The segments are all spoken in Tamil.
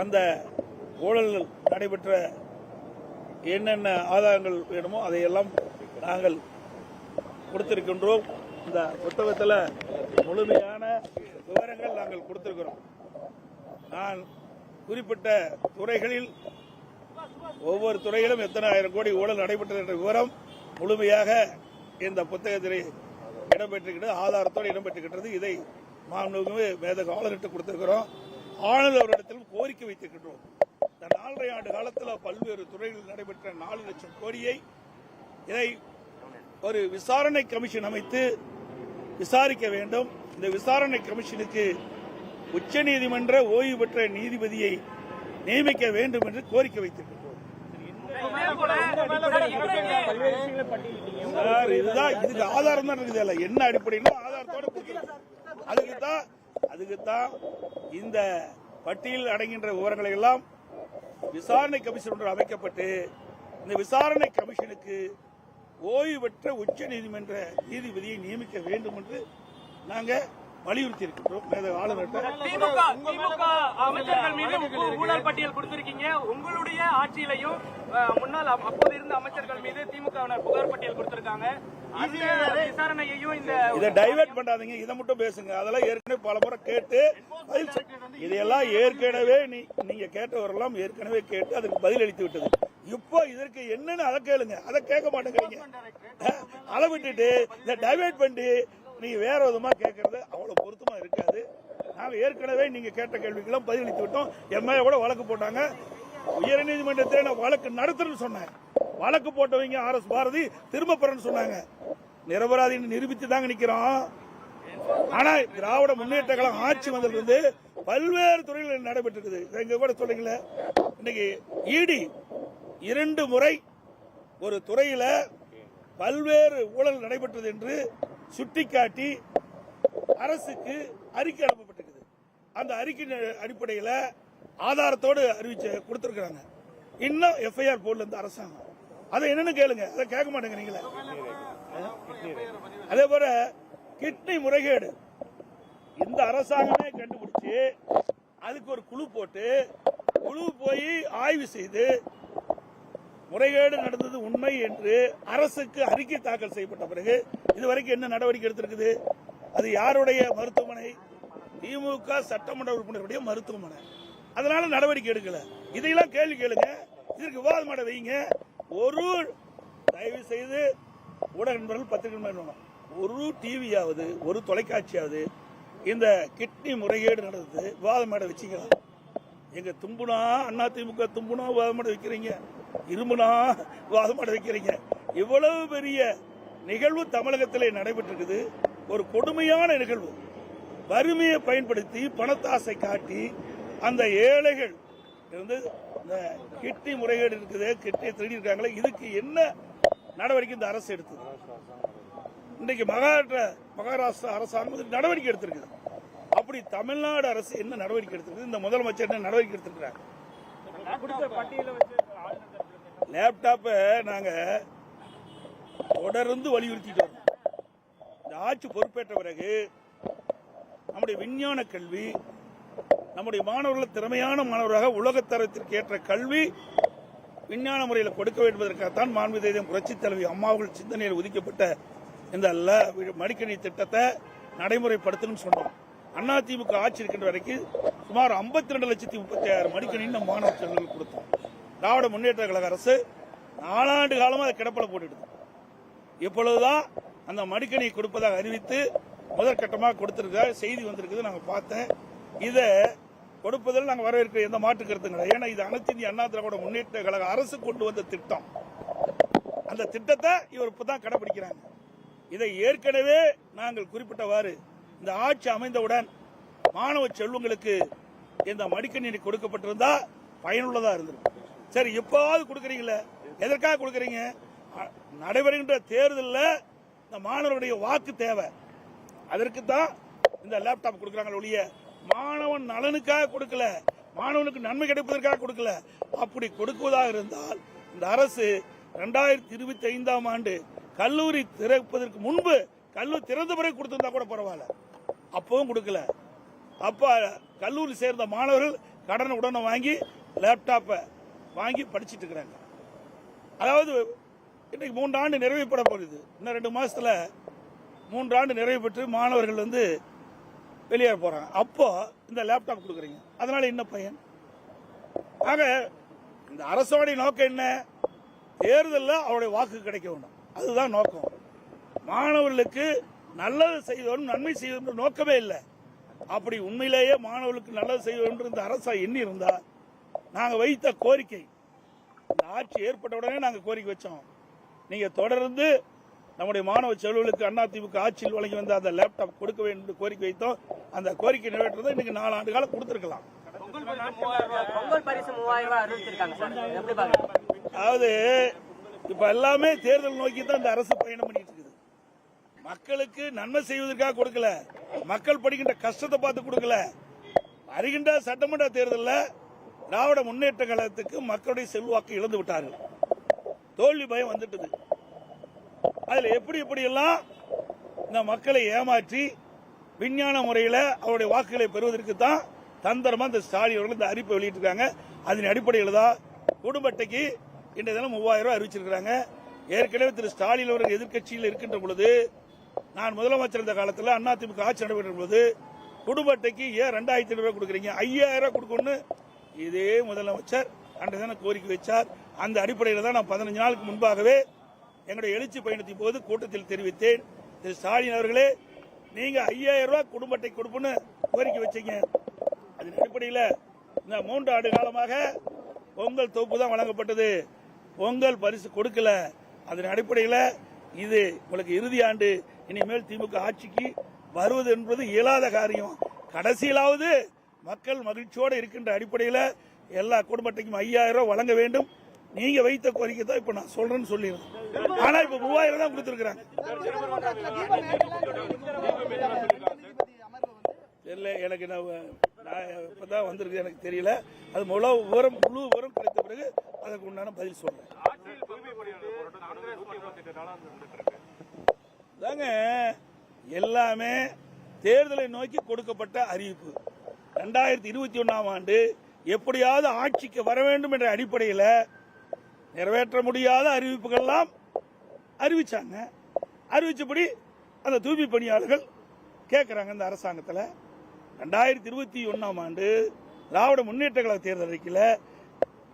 அந்த ஊழல் நடைபெற்ற என்னென்ன ஆதாரங்கள் வேணுமோ அதையெல்லாம் நாங்கள் கொடுத்திருக்கின்றோம். இந்த புத்தகத்தில் முழுமையான விவரங்கள் நாங்கள் கொடுத்திருக்கிறோம். நான் குறிப்பிட்ட துறைகளில் ஒவ்வொரு துறையிலும் எத்தனை ஆயிரம் கோடி ஊழல் நடைபெற்றது என்ற விவரம் முழுமையாக இந்த புத்தகத்தில் இடம்பெற்றிருக்கிறது ஆதாரத்தோடு இடம்பெற்றிருக்கின்றது. இதை மாண்புமிகு மேதக ஆளுநர்கிட்ட கொடுத்திருக்கிறோம். ஆளுநர் அவரிடத்திலும் கோரிக்கை வைத்திருக்கின்றோம். இந்த நாலரை ஆண்டு காலத்தில் பல்வேறு துறைகளில் நடைபெற்ற நாலு லட்சம் கோடியை இதை ஒரு விசாரணை கமிஷன் அமைத்து விசாரிக்க வேண்டும். இந்த விசாரணை கமிஷனுக்கு உச்சநீதிமன்ற ஓய்வு பெற்ற நீதிபதியை நியமிக்க வேண்டும் என்று கோரிக்கை வைத்திருக்கின்றோம். இதுதான் இதுக்கு ஆதாரம் தான் இருக்குது. என்ன அடிப்படையிலும் ஆதாரத்தோட அதுக்கு தான் அதுக்குத்தான் இந்த பட்டியல் அடங்கின்ற விவரங்களை எல்லாம் விசாரணை கமிஷன் ஒன்று அமைக்கப்பட்டு இந்த விசாரணை கமிஷனுக்கு ஓய்வு பெற்ற உச்ச நீதிமன்ற நீதிபதியை நியமிக்க வேண்டும் என்று நாங்கள் வலியுறுத்தி இருக்கின்றோம் திமுக திமுக அமைச்சர்கள் மீது ஊழல் பட்டியல் கொடுத்திருக்கீங்க. உங்களுடைய ஆட்சியிலையும் முன்னாள் அப்போது இருந்த அமைச்சர்கள் மீது திமுகவினர் புகார் பட்டியல் கொடுத்திருக்காங்க. இந்த இதை டைவர்ட் பண்ணாதீங்க. இதை மட்டும் பேசுங்க. அதெல்லாம் ஏற்கனவே பல முறை கேட்டு இதையெல்லாம் ஏற்கனவே நீ நீங்க கேட்டவரெல்லாம் ஏற்கனவே கேட்டு அதுக்கு பதில் அளித்து விட்டது. இப்போ இதற்கு என்னன்னு அதை கேளுங்க. அதை கேட்க மாட்டேங்கிறீங்க. அஹ், அதை விட்டுட்டு இதை டைவர்ட் பண்ணி நீங்க வேற விதமா கேட்கறது அவ்வளவு பொருத்தமா இருக்காது. நாங்க ஏற்கனவே நீங்க கேட்ட கேள்விக்கெல்லாம் பதிலளித்து விட்டோம். எம்ஏ கூட வழக்கு போட்டாங்க. உயர்நீதிமன்றத்தில் நான் வழக்கு நடத்துறேன்னு சொன்னேன். வழக்கு போட்டவங்க ஆர் எஸ் பாரதி திரும்ப பெறன்னு சொன்னாங்க. நிரபராதின்னு நிரூபித்து தாங்க நிக்கிறோம். ஆனா திராவிட முன்னேற்ற கழகம் ஆட்சி வந்திருந்து பல்வேறு துறைகளில் நடைபெற்றிருக்குது. இதை கூட சொல்றீங்களே? இன்னைக்கு இடி இரண்டு முறை ஒரு துறையில பல்வேறு ஊழல் நடைபெற்றது என்று சுட்டிக்காட்டி அரசுக்கு அறிக்கை அனுப்பப்பட்டிருக்குது. அந்த அறிக்கையின் அடிப்படையில் ஆதாரத்தோடு அறிவிச்சு கொடுத்துருக்குறாங்க. இன்னும் எஃப்ஐஆர் போடல இருந்து அரசாங்கம். அதை என்னன்னு கேளுங்க. அதை கேட்க மாட்டேங்கிறீங்களே அதே போல கிட்னி முறைகேடு. இந்த அரசாங்கமே கண்டுபிடிச்சு அதுக்கு ஒரு குழு போட்டு குழு போய் ஆய்வு செய்து முறைகேடு நடந்தது உண்மை என்று அரசுக்கு அறிக்கை தாக்கல் செய்யப்பட்ட பிறகு இதுவரைக்கும் என்ன நடவடிக்கை எடுத்திருக்குது? அது யாருடைய மருத்துவமனை? திமுக சட்டமன்ற உறுப்பினருடைய மருத்துவமனை. அதனால நடவடிக்கை எடுக்கல. இதையெல்லாம் கேள்வி கேளுங்க. இதற்கு விவாதம் பண்ண வைங்க. ஒரு தயவு செய்து ஊடக நண்பர்கள் பத்திரிகை நண்பர்கள் ஒரு டிவியாவது ஒரு தொலைக்காட்சியாவது இந்த கிட்னி முறைகேடு நடந்தது விவாதம் மேடை வச்சுக்கலாம் எங்க தும்புனா அண்ணா திமுக தும்புனா விவாதமாட வைக்கிறீங்க. இருமுனா விவாதமாட வைக்கிறீங்க. இவ்வளவு பெரிய நிகழ்வு தமிழகத்திலே நடைபெற்றிருக்குது. ஒரு கொடுமையான நிகழ்வு. வறுமையை பயன்படுத்தி பணத்தாசை காட்டி அந்த ஏழைகள் இருந்து இந்த கிட்னி முறைகேடு இருக்குது கிட்னி திருடி இருக்காங்களே இதுக்கு என்ன நடவடிக்கை இந்த அரசு எடுத்தது? இன்றைக்கு மகாராஷ்டிர மகாராஷ்டிரா அரசாங்கம் நடவடிக்கை எடுத்திருக்குது. அப்படி தமிழ்நாடு அரசு என்ன நடவடிக்கை எடுத்திருக்குது? இந்த முதலமைச்சர் என்ன நடவடிக்கை எடுத்திருக்கிறாங்க லேப்டாப்பை நாங்க தொடர்ந்து வலியுறுத்திட்டு வரும். இந்த ஆட்சி பொறுப்பேற்ற பிறகு நம்முடைய விஞ்ஞான கல்வி நம்முடைய மாணவர்கள் திறமையான மாணவராக உலகத்தரத்திற்கு ஏற்ற கல்வி விஞ்ஞான முறையில் கொடுக்க வேண்டுவதற்காகத்தான் மாண்பு தெய்வம் புரட்சி தலைவி அம்மாவுகள் சிந்தனையில் ஒதுக்கப்பட்ட இந்த அல்ல மடிக்கணி திட்டத்தை நடைமுறைப்படுத்தணும்னு சொன்னோம். அதிமுக ஆட்சி இருக்கின்ற வரைக்கும் சுமார் 52 ரெண்டு லட்சத்தி முப்பத்தி ஆறு மடிக்கணின்னு மாணவர் மாணவ கொடுத்தோம். திராவிட முன்னேற்ற கழக அரசு நாலாண்டு காலமாக அதை கிடப்பில் போட்டுடுது இப்பொழுதுதான் அந்த மடிக்கணியை கொடுப்பதாக அறிவித்து முதற்கட்டமாக கொடுத்திருக்க செய்தி வந்திருக்குது நாங்கள் பார்த்தேன். இதை கொடுப்பதில் நாங்கள் வரவேற்கிற எந்த மாற்று கருத்து கிடையாது. ஏன்னா இது அனைத்து இந்திய அண்ணா திராவிட முன்னேற்ற கழக அரசு கொண்டு வந்த திட்டம். அந்த திட்டத்தை இவர் இப்போ தான் கடைபிடிக்கிறாங்க இதை ஏற்கனவே நாங்கள் குறிப்பிட்டவாறு இந்த ஆட்சி அமைந்தவுடன் மாணவ செல்வங்களுக்கு இந்த மடிக்கணினி கொடுக்கப்பட்டிருந்தா பயனுள்ளதாக இருந்திருக்கும். சரி எப்பாவது கொடுக்குறீங்களே? எதற்காக கொடுக்குறீங்க? நடைபெறுகின்ற தேர்தலில் இந்த மாணவருடைய வாக்கு தேவை. அதற்கு தான் இந்த லேப்டாப் கொடுக்குறாங்க ஒழிய மாணவன் நலனுக்காக கொடுக்கல மாணவனுக்கு நன்மை கிடைப்பதற்காக கொடுக்கல. அப்படி கொடுக்குவதாக இருந்தால் இந்த அரசு ரெண்டாயிரத்தி இருபத்தி ஐந்தாம் ஆண்டு கல்லூரி திறப்பதற்கு முன்பு கல்லூரி திறந்த பிறகு கொடுத்திருந்தா கூட பரவாயில்ல. அப்பவும் கொடுக்கல. அப்ப கல்லூரி சேர்ந்த மாணவர்கள் கடனை உடனே வாங்கி லேப்டாப்பை வாங்கி படிச்சிட்டு இருக்கிறாங்க. அதாவது இன்னைக்கு மூன்று ஆண்டு நிறைவு போகுது. இன்னும் ரெண்டு மாசத்துல மூன்று ஆண்டு நிறைவு பெற்று மாணவர்கள் வந்து வெளியேற போறாங்க. அப்போ இந்த லேப்டாப் கொடுக்குறீங்க. அதனால என்ன பையன்? ஆக இந்த அரசோடைய நோக்கம் என்ன? தேர்தலில் அவருடைய வாக்கு கிடைக்க வேண்டும். அதுதான் நோக்கம். மாணவர்களுக்கு நல்லது செய்வதும் நன்மை செய்வதும் நோக்கமே இல்லை. அப்படி உண்மையிலேயே மாணவர்களுக்கு நல்லது செய்ய வேண்டும் இந்த அரசா எண்ணி இருந்தா நாங்கள் வைத்த கோரிக்கை இந்த ஆட்சி ஏற்பட்ட உடனே கோரிக்கை வச்சோம். நீங்க தொடர்ந்து நம்முடைய மாணவ செல்வர்களுக்கு அதிமுக ஆட்சியில் வழங்கி வந்த அந்த லேப்டாப் கொடுக்க வேண்டும் என்று கோரிக்கை வைத்தோம். அந்த கோரிக்கை நிறைவேற்றதை இன்னைக்கு நாலு ஆண்டு காலம் கொடுத்திருக்கலாம். அதாவது இப்ப எல்லாமே தேர்தல் நோக்கி தான் இந்த அரசு பயணம் பண்ணிட்டு இருக்குது. மக்களுக்கு நன்மை செய்வதற்காக கொடுக்கல. மக்கள் படிக்கின்ற கஷ்டத்தை பார்த்து கொடுக்கல. வருகின்ற சட்டமன்ற தேர்தலில் திராவிட முன்னேற்ற கழகத்துக்கு மக்களுடைய செல்வாக்கு இழந்து விட்டார்கள். தோல்வி பயம் வந்துட்டது. அதுல எப்படி எப்படி எல்லாம் இந்த மக்களை ஏமாற்றி விஞ்ஞான முறையில் அவருடைய வாக்குகளை பெறுவதற்கு தான் தந்திரமா இந்த ஸ்டாலின் அவர்கள் இந்த அறிவிப்பை வெளியிட்டிருக்காங்க. அதன் அடிப்படையில் தான் குடும்ப அட்டைக்கு இன்றைய தினம் மூவாயிரம் ரூபாய் அறிவிச்சிருக்காங்க ஏற்கனவே திரு ஸ்டாலின் அவர்கள் எதிர்க்கட்சியில் இருக்கின்ற பொழுது நான் முதலமைச்சர் இருந்த காலத்தில் அதிமுக ஆட்சி நடைபெற்ற பொழுது குடும்ப அட்டைக்கு ஏன் ரெண்டாயிரத்தி ஐநூறு ரூபாய் கொடுக்குறீங்க? ஐயாயிரம் ரூபாய் கொடுக்கணும்னு இதே முதலமைச்சர் அன்றைய தினம் கோரிக்கை வச்சார். அந்த அடிப்படையில் தான் நான் பதினஞ்சு நாளுக்கு முன்பாகவே எங்களுடைய எழுச்சி பயணத்தின் போது கூட்டத்தில் தெரிவித்தேன். திரு ஸ்டாலின் அவர்களே நீங்க ஐயாயிரம் ரூபாய் குடும்ப அட்டை கொடுப்புன்னு கோரிக்கை வச்சீங்க. அதன் அடிப்படையில் இந்த மூன்று ஆண்டு காலமாக பொங்கல் தொகுப்பு தான் வழங்கப்பட்டது. பொங்கல் பரிசு கொடுக்கல. அதன் அடிப்படையில் இது உங்களுக்கு இறுதி ஆண்டு. இனிமேல் திமுக ஆட்சிக்கு வருவது என்பது இயலாத காரியம். கடைசியிலாவது மக்கள் மகிழ்ச்சியோடு இருக்கின்ற அடிப்படையில் எல்லா குடும்பத்தையும் ஐயாயிரம் ரூபாய் வழங்க வேண்டும். நீங்க வைத்த கோரிக்கை தான் இப்ப நான் சொல்றேன்னு சொல்லிடுறேன். ஆனா இப்ப மூவாயிரம் தான் கொடுத்திருக்கிறாங்க. தெரியல எனக்கு நான் நான் இப்பதான் வந்திருக்கு எனக்கு தெரியல. அது முழு விவரம் முழு விவரம் கிடைத்த பிறகு அதற்கு உண்டான பதில் சொல்றேன். தாங்க எல்லாமே தேர்தலை நோக்கி கொடுக்கப்பட்ட அறிவிப்பு. ரெண்டாயிரத்தி இருபத்தி ஒன்னாம் ஆண்டு எப்படியாவது ஆட்சிக்கு வர வேண்டும் என்ற அடிப்படையில் நிறைவேற்ற முடியாத அறிவிப்புகள்லாம் அறிவிச்சாங்க. அறிவிச்சபடி அந்த தூய்மை பணியாளர்கள் கேட்குறாங்க இந்த அரசாங்கத்தில். ரெண்டாயிரத்தி இருபத்தி ஒன்றாம் ஆண்டு திராவிட முன்னேற்ற கழக தேர்தல் அறிக்கையில்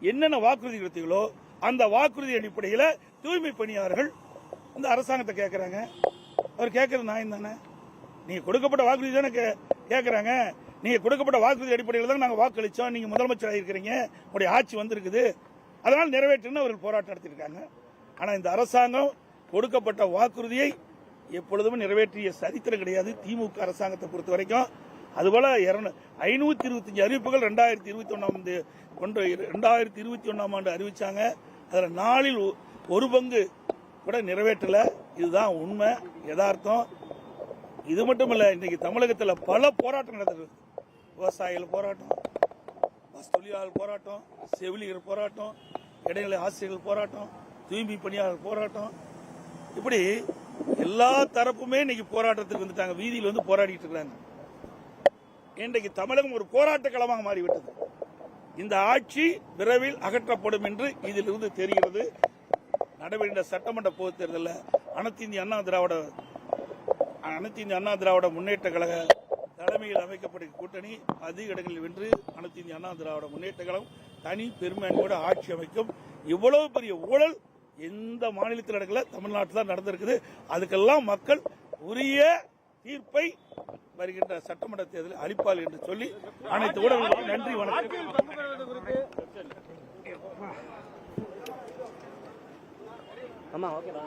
என்னென்ன வாக்குறுதி கொடுத்தீங்களோ அந்த வாக்குறுதி அடிப்படையில் தூய்மை பணியாளர்கள் இந்த அரசாங்கத்தை கேட்குறாங்க அவர் கேட்கறது நான் தானே? நீங்கள் கொடுக்கப்பட்ட வாக்குறுதி தானே கே- கேட்குறாங்க நீங்கள் கொடுக்கப்பட்ட வாக்குறுதி அடிப்படையில் தான் நாங்கள் வாக்களித்தோம் நீங்கள் முதலமைச்சராக இருக்கிறீங்க உங்களுடைய ஆட்சி வந்திருக்குது. அதனால் நிறைவேற்றுன்னு அவர்கள் போராட்டம் நடத்தியிருக்காங்க. ஆனால் இந்த அரசாங்கம் கொடுக்கப்பட்ட வாக்குறுதியை எப்பொழுதும் நிறைவேற்றிய சரித்திரம் கிடையாது. திமுக அரசாங்கத்தை பொறுத்த வரைக்கும். அதுபோல ஐநூத்தி இருபத்தஞ்சு அறிவிப்புகள் ரெண்டாயிரத்தி இருபத்தி ஒன்னாம் ஆண்டு ஒன்று ரெண்டாயிரத்தி இருபத்தி ஒன்னாம் ஆண்டு அறிவிச்சாங்க. அதில் நாளில் ஒரு பங்கு கூட நிறைவேற்றல. இதுதான் உண்மை யதார்த்தம். இது மட்டும் இல்லை இன்னைக்கு தமிழகத்தில் பல போராட்டம் நடந்தது விவசாயிகள் போராட்டம் தொழிலாளர் போராட்டம் செவிலியர் போராட்டம் இடைநிலை ஆசிரியர்கள் போராட்டம் தூய்மை பணியாளர் போராட்டம். இப்படி எல்லா தரப்புமே இன்னைக்கு போராட்டத்துக்கு வந்துட்டாங்க. வீதியில் வந்து போராடிட்டு இருக்காங்க இன்றைக்கு தமிழகம் ஒரு போராட்ட களமாக மாறிவிட்டது. இந்த ஆட்சி விரைவில் அகற்றப்படும் என்று இதிலிருந்து தெரிகிறது. நடைபெறுகின்ற சட்டமன்ற பொதுத் தேர்தலில் அனைத்து இந்திய அண்ணா திராவிட அனைத்து இந்திய அண்ணா திராவிட முன்னேற்ற கழக தலைமையில் அமைக்கப்பட்ட கூட்டணி அதிக இடங்களில் வென்று அனைத்து இந்திய அண்ணா திராவிட முன்னேற்ற கழகம் தனி பெருமையோடு ஆட்சி அமைக்கும். இவ்வளவு பெரிய ஊழல் எந்த மாநிலத்தில் நடக்கல தமிழ்நாட்டில் தான் நடந்திருக்குது. அதுக்கெல்லாம் மக்கள் உரிய தீர்ப்பை வருகின்ற சட்டமன்ற தேர்தலில் அளிப்பார்கள் என்று சொல்லி அனைத்து ஊடகங்களுக்கும் நன்றி வணக்கம். ஆமா ஓகேவா